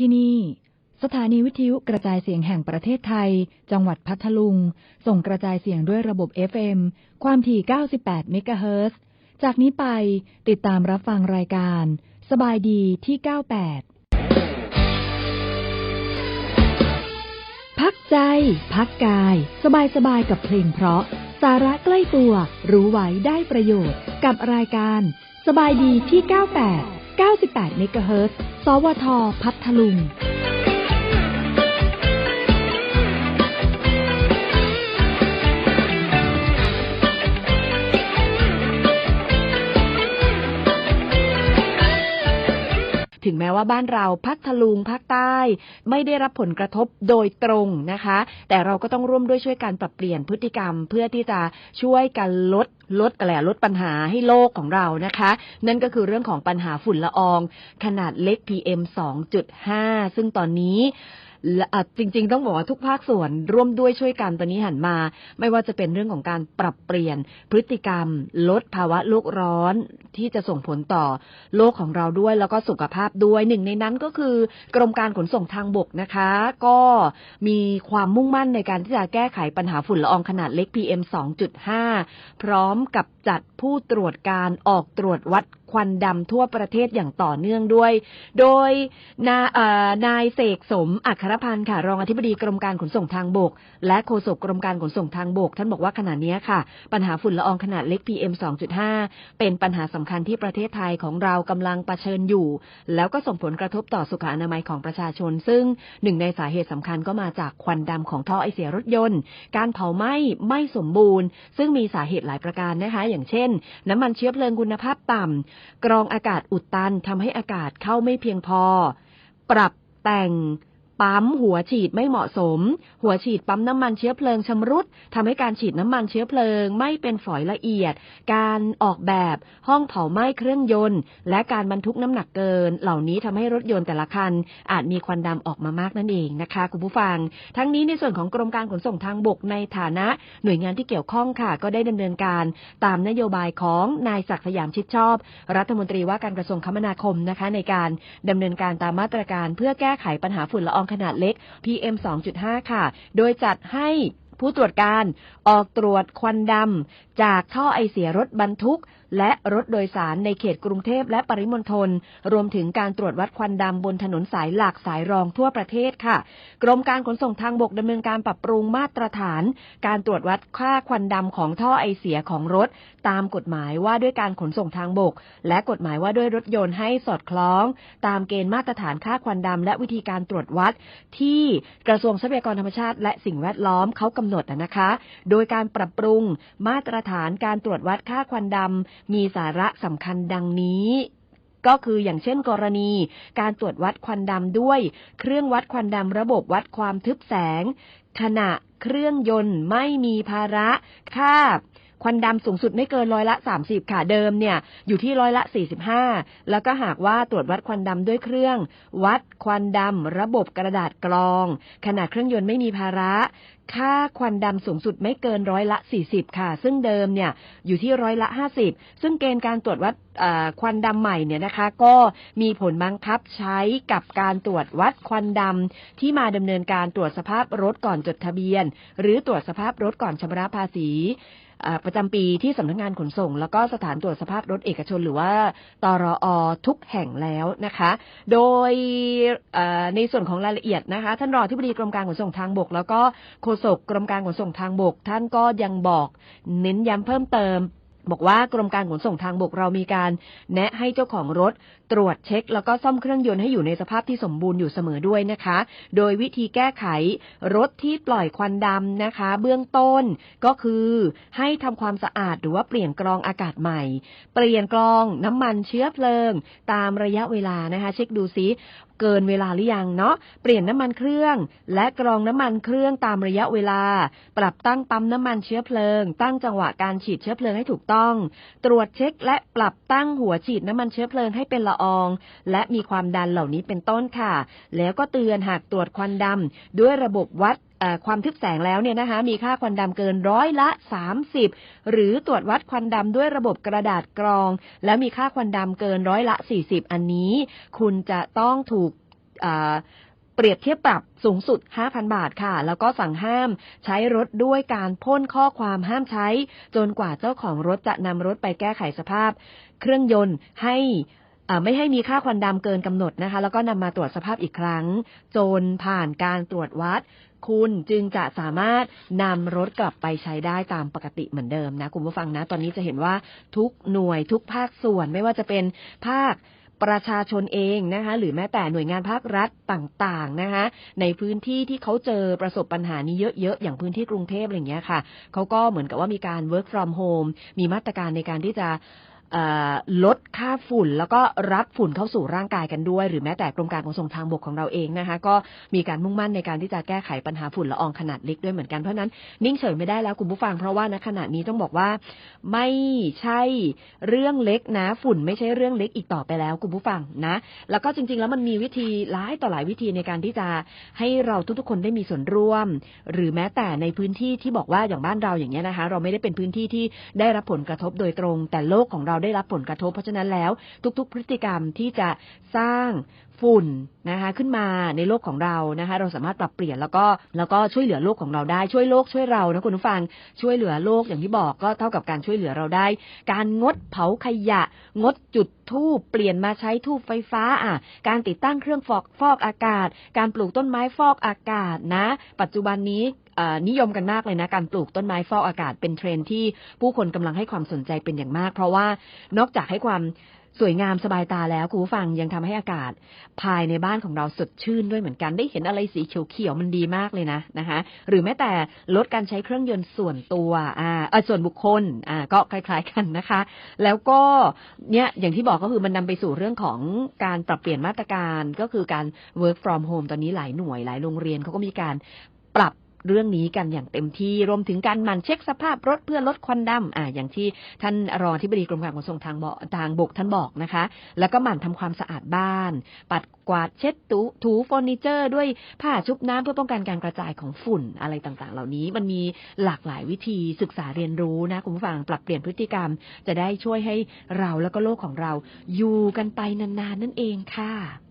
ที่นี่ สถานีวิทยุกระจายเสียงแห่งประเทศไทย จังหวัดพัทลุง ส่งกระจายเสียงด้วยระบบ FM ความถี่ 98 เมกะเฮิรตซ์จากนี้ไปติดตามรับฟังรายการ สบายดีที่ 98 พักใจ พักกาย สบายสบายกับเพลงเพราะ สาระใกล้ตัว รู้ไว้ได้ประโยชน์ กับรายการ สบายดีที่ 98 98 เมกะเฮิรตซ์ สวท พัทลุง ถึงแม้ว่าบ้านเราพัทลุงภาคใต้ ไม่ได้รับผลกระทบโดยตรงนะคะ แต่เราก็ต้องร่วมด้วยช่วยการปรับเปลี่ยนพฤติกรรม เพื่อที่จะช่วยกันลดลดอะไรลดปัญหาให้โลกของเรานะคะ นั่นก็คือเรื่องของปัญหาฝุ่นละออง ขนาดเล็ก PM 2.5 ซึ่งตอนนี้ และจริง ๆ ต้องบอกว่าทุกภาคส่วนร่วมด้วยช่วยกันตอนนี้หันมา ไม่ว่าจะเป็นเรื่องของการปรับเปลี่ยนพฤติกรรม ลดภาวะโลกร้อนที่จะส่งผลต่อโลกของเราด้วยแล้วก็สุขภาพด้วยหนึ่งในนั้นก็คือกรมการขนส่งทางบกนะคะ ก็มีความมุ่งมั่นในการที่จะแก้ไขปัญหาฝุ่นละอองขนาดเล็ก PM 2.5 พร้อมกับจัดผู้ตรวจการออกตรวจวัด ควันดำทั่วประเทศอย่างต่อเนื่องด้วย โดยนานายเสกสมอัครพันธ์ค่ะ รองอธิบดีกรมการขนส่งทางบก และโฆษกกรมการขนส่งทางบก ท่านบอกว่าขณะนี้ค่ะ ปัญหาฝุ่นละอองขนาดเล็ก PM 2.5 เป็นปัญหาสำคัญที่ประเทศไทยของเรากำลังประชิญอยู่ แล้วก็ส่งผลกระทบต่อสุขอนามัยของประชาชน ซึ่งหนึ่งในสาเหตุสำคัญก็มาจากควันดำของท่อไอเสียรถยนต์ การเผาไหม้ไม่สมบูรณ์ ซึ่งมีสาเหตุหลายประการนะคะ อย่างเช่น น้ำมันเชื้อเพลิงคุณภาพต่ำกรองอากาศอุดตันทำให้อากาศเข้าไม่เพียงพอ ปรับแต่ง ปั๊มหัวฉีดไม่เหมาะสม หัวฉีดปั๊มน้ำมันเชื้อเพลิงชำรุดทำให้การฉีดน้ำมันเชื้อเพลิงไม่เป็นฝอยละเอียด การออกแบบห้องเผาไหม้เครื่องยนต์ และการบรรทุกน้ำหนักเกิน เหล่านี้ทำให้รถยนต์แต่ละคัน อาจมีควันดำออกมามากนั่นเองนะคะคุณผู้ฟัง ทั้งนี้ในส่วนของกรมการขนส่งทางบกในฐานะ หน่วยงานที่เกี่ยวข้องค่ะ ก็ได้ดำเนินการตามนโยบายของนายศักดิ์สยามชิดชอบ รัฐมนตรีว่าการกระทรวงคมนาคมนะคะ ในการดำเนินการตามมาตรการเพื่อแก้ไขปัญหาฝุ่นละอองขนาดเล็ก PM 2.5 ค่ะ โดยจัดให้ผู้ตรวจการออกตรวจควันดำจากท่อไอเสียรถบรรทุก และรถโดยสารในเขตกรุงเทพและปริมณฑลรวมถึงการตรวจวัดควันดำบนถนนสายหลักสายรองทั่วประเทศค่ะ กรมการขนส่งทางบกดำเนินการปรับปรุงมาตรฐาน การตรวจวัดค่าควันดำของท่อไอเสียของรถ ตามกฎหมายว่าด้วยการขนส่งทางบก และกฎหมายว่าด้วยรถยนต์ให้สอดคล้อง ตามเกณฑ์มาตรฐานค่าควันดำและวิธีการตรวจวัด ที่กระทรวงทรัพยากรธรรมชาติ และสิ่งแวดล้อมเขากำหนดนะคะ โดยการปรับปรุงมาตรฐานการตรวจวัดค่าควันดำมีสาระสำคัญดังนี้ก็คืออย่างเช่นกรณี การตรวจวัดควันดำด้วย เครื่องวัดควันดำระบบวัดความทึบแสง ขณะเครื่องยนต์ไม่มีภาระ ค่า ควันดำสูงสุดไม่เกินร้อยละ 30 ค่ะเดิมเนี่ยอยู่ที่ร้อยละ 45 แล้วก็หากว่าตรวจวัดควันดำด้วยเครื่อง วัดควันดำระบบกระดาษกรองขณะเครื่องยนต์ไม่มีภาระ ค่าควันดำสูงสุดไม่เกินร้อยละ 40 ค่ะ ซึ่งเดิมเนี่ยอยู่ที่ร้อยละ 50 ซึ่งเกณฑ์การตรวจวัดควันดำใหม่เนี่ยนะคะ ก็มีผลบังคับใช้กับการตรวจวัดควันดำที่มาดำเนินการตรวจสภาพรถก่อนจดทะเบียน หรือตรวจสภาพรถก่อนชำระภาษี ประจำปีที่สำนักงานขนส่ง แล้วก็สถานตรวจสภาพรถเอกชนหรือว่าตรอทุกแห่งแล้วนะคะ โดยในส่วนของรายละเอียดนะคะ ท่านรองที่บดีกรมการขนส่งทางบก แล้วก็โฆษกกรมการขนส่งทางบก ท่านก็ยังบอกเน้นย้ำเพิ่มเติม บอกว่ากรมการขนส่งทางบกเรามีการแนะให้เจ้าของรถตรวจเช็ค แล้วก็ซ่อมเครื่องยนต์ให้อยู่ในสภาพที่สมบูรณ์อยู่เสมอด้วยนะคะ โดยวิธีแก้ไขรถที่ปล่อยควันดำนะคะ เบื้องต้นก็คือให้ทำความสะอาดหรือว่าเปลี่ยนกรองอากาศใหม่ เปลี่ยนกรองน้ำมันเชื้อเพลิง ตามระยะเวลานะคะ เช็คดูซิ เกินเวลาหรือยังเนาะเปลี่ยนน้ำมันเครื่อง และกรองน้ำมันเครื่องตามระยะเวลา ปรับตั้งปั๊มน้ำมันเชื้อเพลิง ตั้งจังหวะการฉีดเชื้อเพลิงให้ถูกต้อง ตรวจเช็คและปรับตั้งหัวฉีดน้ำมันเชื้อเพลิงให้เป็นละออง และมีความดันเหล่านี้เป็นต้นค่ะ แล้วก็เตือนหากตรวจควันดำด้วยระบบวัด ความทึบแสงแล้วเนี่ยนะคะมีค่าควันดำเกินร้อยละ 30 หรือตรวจวัดควันดำด้วยระบบกระดาษกรอง แล้วมีค่าควันดำเกินร้อยละ 40 อันนี้ คุณจะต้องถูกเปรียบเทียบปรับสูงสุด 5,000 บาทค่ะ แล้วก็สั่งห้ามใช้รถด้วยการพ่นข้อความห้ามใช้ จนกว่าเจ้าของรถจะนำรถไปแก้ไขสภาพ เครื่องยนต์ให้ ไม่ให้มีค่าควันดำเกินกำหนดนะคะ แล้วก็นำมาตรวจสภาพอีกครั้ง จนผ่านการตรวจวัด คุณจึงจะสามารถนำรถกลับไปใช้ได้ตามปกติเหมือนเดิมนะ คุณผู้ฟังนะ ตอนนี้จะเห็นว่าทุกหน่วยทุกภาคส่วนไม่ว่าจะเป็นภาคประชาชนเองนะคะหรือแม้แต่หน่วยงานภาครัฐต่างๆนะคะในพื้นที่ที่เขาเจอประสบปัญหานี้เยอะๆ อย่างพื้นที่กรุงเทพอะไรอย่างเงี้ยค่ะเขาก็เหมือนกับว่ามีการ work from home มีมาตรการในการที่จะ ลดค่าฝุ่น แล้วก็รับฝุ่นเข้าสู่ร่างกายกันด้วย หรือแม้แต่กรมการขนส่งทางบกของเราเองนะคะ ก็มีการมุ่งมั่นในการที่จะแก้ไขปัญหาฝุ่นละอองขนาดเล็กด้วยเหมือนกันเพราะนั้นนิ่งเฉยไม่ได้แล้วคุณผู้ฟังเพราะว่าณขณะนี้ต้องบอกว่าไม่ใช่เรื่องเล็กนะ ฝุ่นไม่ใช่เรื่องเล็กอีกต่อไปแล้วคุณผู้ฟังนะ แล้วก็จริง ๆ แล้วมันมีวิธีหลายต่อหลายวิธีในการที่จะให้เราทุกๆคนได้มีส่วนร่วม หรือแม้แต่ในพื้นที่ที่บอกว่าอย่างบ้านเราอย่างเงี้ยนะคะ เราไม่ได้เป็นพื้นที่ที่ได้รับผลกระทบโดยตรง แต่โลกของเราได้รับผลกระทบ เพราะฉะนั้นแล้ว ทุกๆ พฤติกรรมที่จะสร้าง ฝุ่นนะคะขึ้นมาในโลกของเรานะคะ เราสามารถปรับเปลี่ยนแล้วก็แล้วก็ช่วยเหลือโลกของเราได้ช่วยโลกช่วยเรานะคุณผู้ฟังช่วยเหลือโลกอย่างที่บอกก็เท่ากับการช่วยเหลือเราได้ การงดเผาขยะ งดจุดทูบเปลี่ยนมาใช้ทูบไฟฟ้าอะ การติดตั้งเครื่องฟอกฟอกอากาศ การปลูกต้นไม้ฟอกอากาศนะ ปัจจุบันนี้นิยมกันมากเลยนะ การปลูกต้นไม้ฟอกอากาศเป็นเทรนที่ผู้คนกำลังให้ความสนใจเป็นอย่างมาก เพราะว่านอกจากให้ความ สวยงามสบายตาแล้วคุณผู้ฟังยังทำให้อากาศ ภายในบ้านของเราสดชื่นด้วยเหมือนกันได้เห็นอะไรสีเขียวๆมันดีมากเลยนะนะคะ หรือแม้แต่ลดการใช้เครื่องยนต์ส่วนตัวอ่าส่วนบุคคลอ่าก็คล้ายๆกันนะคะ แล้วก็เนี่ยอย่างที่บอกก็คือมันนำไปสู่เรื่องของการปรับเปลี่ยนมาตรการก็คือการ work from home ตอนนี้หลายหน่วยหลายโรงเรียนเขาก็มีการปรับ เรื่องนี้กันอย่างเต็มที่รวมถึงการหมั่นเช็คสภาพรถเพื่อลดควันดำอ่าอย่างที่ท่านรองที่บดีกรมการขนส่งทางบกทางบกท่านบอกนะคะ แล้วก็หมั่นทำความสะอาดบ้าน ปัดกวาดเช็ดถูถูเฟอร์นิเจอร์ ด้วยผ้าชุบน้ำเพื่อป้องกันการกระจายของฝุ่นอะไรต่างๆ เหล่านี้มันมีหลากหลายวิธีศึกษาเรียนรู้นะคุณผู้ฟังปรับเปลี่ยนพฤติกรรม จะได้ช่วยให้เราแล้วก็โลกของเราอยู่กันไปนานๆนั่นเองค่ะ